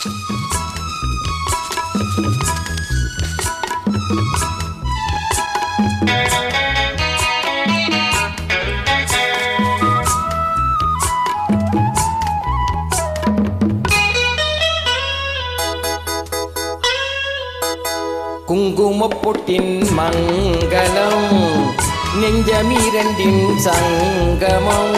குங்குமப் மங்களம் நெஞ்சமீரண்டின் சங்கமம்.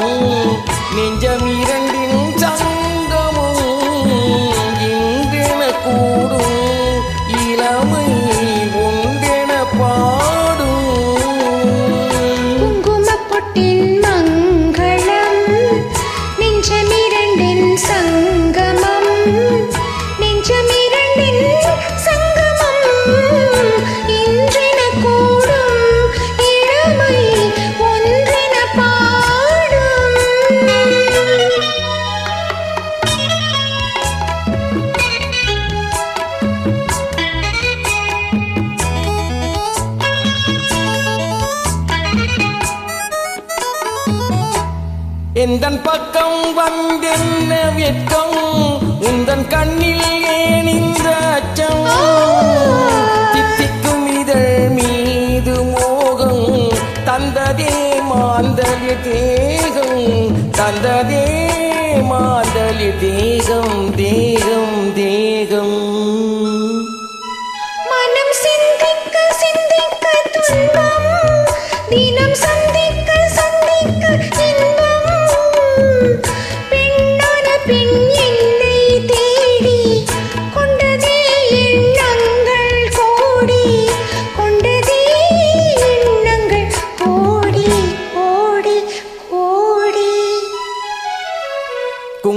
எந்தன் பக்கம் வந்தென்ன வெட்கம் உந்தன் கண்ணில் ஏன் இந்த அச்சம்? தித்திக்கும் இதழ் மீது மோகம் தந்ததே மாந்தலி தேகம் தந்ததே மாந்தலி தேகம் தேகம் தேகம். மனம் சிந்திக்க சிந்திக்க துன்பம் தினம்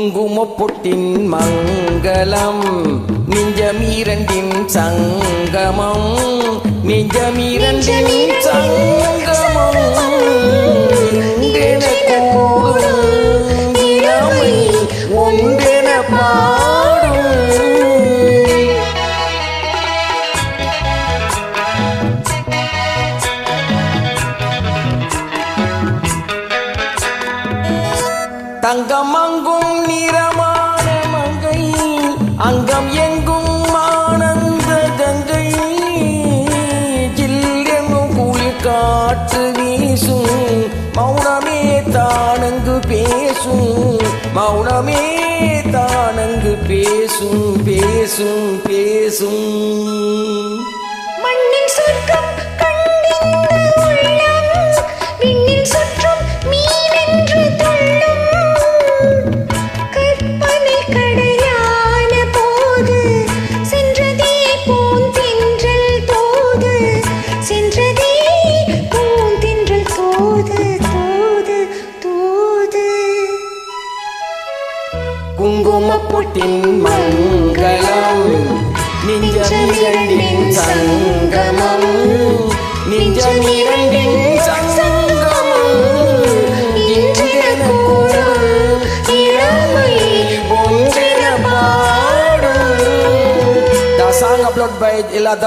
குங்குமப் பொட்டின் மங்களம் நெஞ்சமீரண்டின் சங்கமம் நெஞ்சமீரண்டின் சங்கமம். இன்றென கூடும் ஒன்றென பாடும் மங்கும் நிறமான மங்கை அங்கம் எங்கும் ஆனந்த கங்கை. ஜில்லெனும் குளிர் காற்று வீசும் மௌனமே தானங்கு பேசும் மௌனமே தானங்கு பேசும் பேசும் பேசும். குங்குமப் பொட்டின் மங்களம். நெஞ்சமிரண்டின் சங்கமம். நெஞ்சமிரண்டின் சங்கமம். இன்றென கூடும் இளமை ஒன்றென பாடும் The song uploaded by Ila